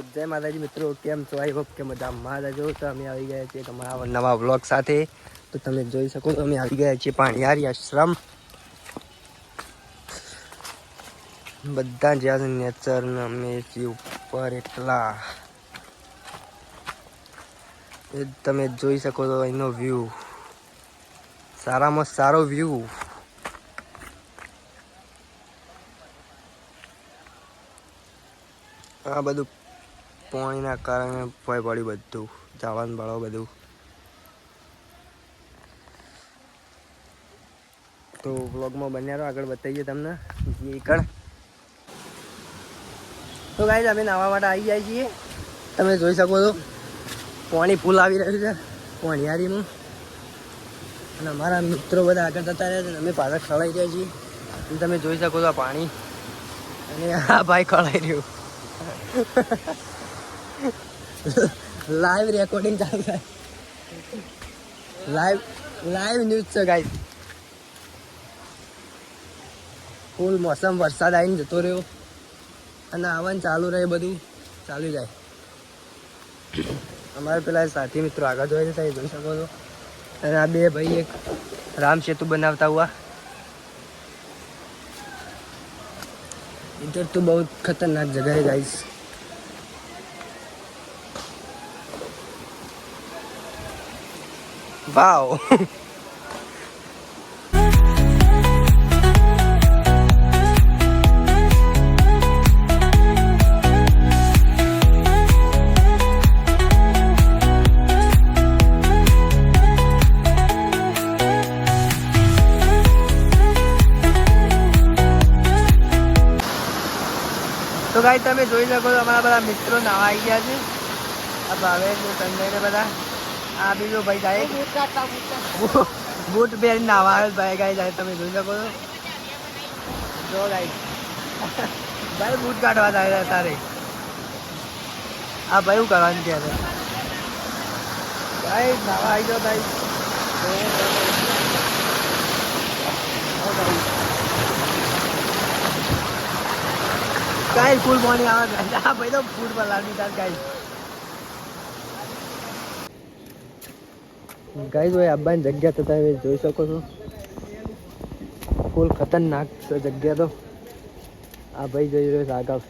જય માતાજી મિત્રો, કેમ છો? આઈ હોપ કે બધા મારા જો તો અમે આવી ગયા છીએ તમારા નવા બ્લોગ સાથે. તો તમે જોઈ શકો તો અમે આવી ગયા છીએ પાણીયારી આશ્રમ. બધા જ્યાં નેચર ને અમે છીએ ઉપર એટલા. તમે જોઈ શકો છો એનો વ્યૂ સારામાં સારો વ્યૂ આ બધું પાણીના કારણે ભય પડ્યું બધું જવાનું ભાડો બધું. તો વ્લોગમાં બન્યા રહો, આગળ બતાવીએ તમને જે કણ. તો ગાઈઝ અમે નાહવા માટે આવી જાય છીએ. તમે જોઈ શકો છો, પાણી ફૂલ આવી રહ્યું છે, પાણીયારીનું. અને અમારા મિત્રો બધા આગળ જતા રહ્યા છે અમે પાછળ ખળાઈ રહ્યા છીએ. તમે જોઈ શકો છો પાણી. અને આ ભાઈ ખળાઈ રહ્યું. લાઈવ રેકોર્ડિંગ ચાલુ થાય. લાઈવ લાઈવ ન્યૂઝ છે ગાઈ ફૂલ મોસમ વરસાદ આવીને જતો રહ્યો. અને આવન ચાલુ રહે બધું, ચાલુ જાય. અમારે પેલા સાથી મિત્રો આગળ જોઈએ છે, તમે જોઈ શકો છો. અને આ બે ભાઈ એક રામ સેતુ બનાવતા હુઆ. ઇન્ટર તો બહુ ખતરનાક जगह જાય गाइस वाओ તો ગાઈ તમે જોઈ શકો છો અમારા બધા મિત્રો નાવા આવી ગયા છે. આ ભાવેશ ને સંજય ને બધા. આ બીજો ભાઈ જાય બૂટ પહેરીને નાવા આવે ભાઈ ગાઈ જાય તમે જોઈ શકો છો. જો ગાઈ ભાઈ બૂટ કાઢવા જાય તારે. આ ભાઈ શું કરવાનું કહે છે? ભાઈ, નાવા આવી ગયો ભાઈ કાંઈ ફૂલ મોર્નિંગ આવે આ ભાઈ તો ફૂડ પર લાગી તાર કાંઈ ગાઈઝ ભાઈ, આબાની જગ્યા તો તમે જોઈ શકો છો. ફૂલ ખતરનાક છે જગ્યા તો. આ ભાઈ જોઈ રહ્યો છે આગળ.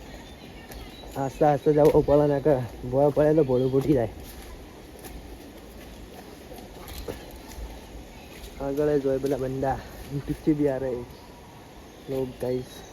આસ્તે આસ્તે જવું પડે ને કે ભોય પડે તો ભોળું ફૂટી જાય. આગળ જોઈ, પેલા બંદા. પીછી બી આ રહે. લોક ગાઈઝ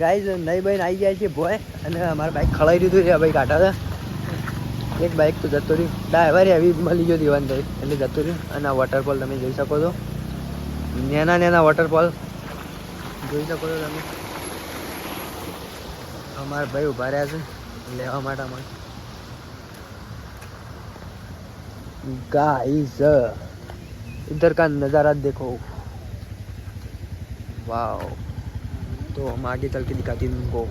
ગાઈઝ નહીં બહેન આવી ગયા છે ભોય, અને અમારે બાઈક ખળાઈ દીધું છે ભાઈ બાઇક આટા એક બાઈક તો જતો રહ્યું. ડ્રાઈવર એવી મળી ગયો દીવાન થઈ એટલે જતો રહ્યું. અને આ વોટરફોલ તમે જોઈ શકો છો. નેના નેના વોટરફોલ જોઈ શકો છો તમે. અમારા ભાઈ ઊભા રહ્યા છે, લેવા માટે અમારે. ગાઈઝ ઇધર કા નજારા દેખો. વાવ तो हम आगे चल के दिखाती हूँ तुमको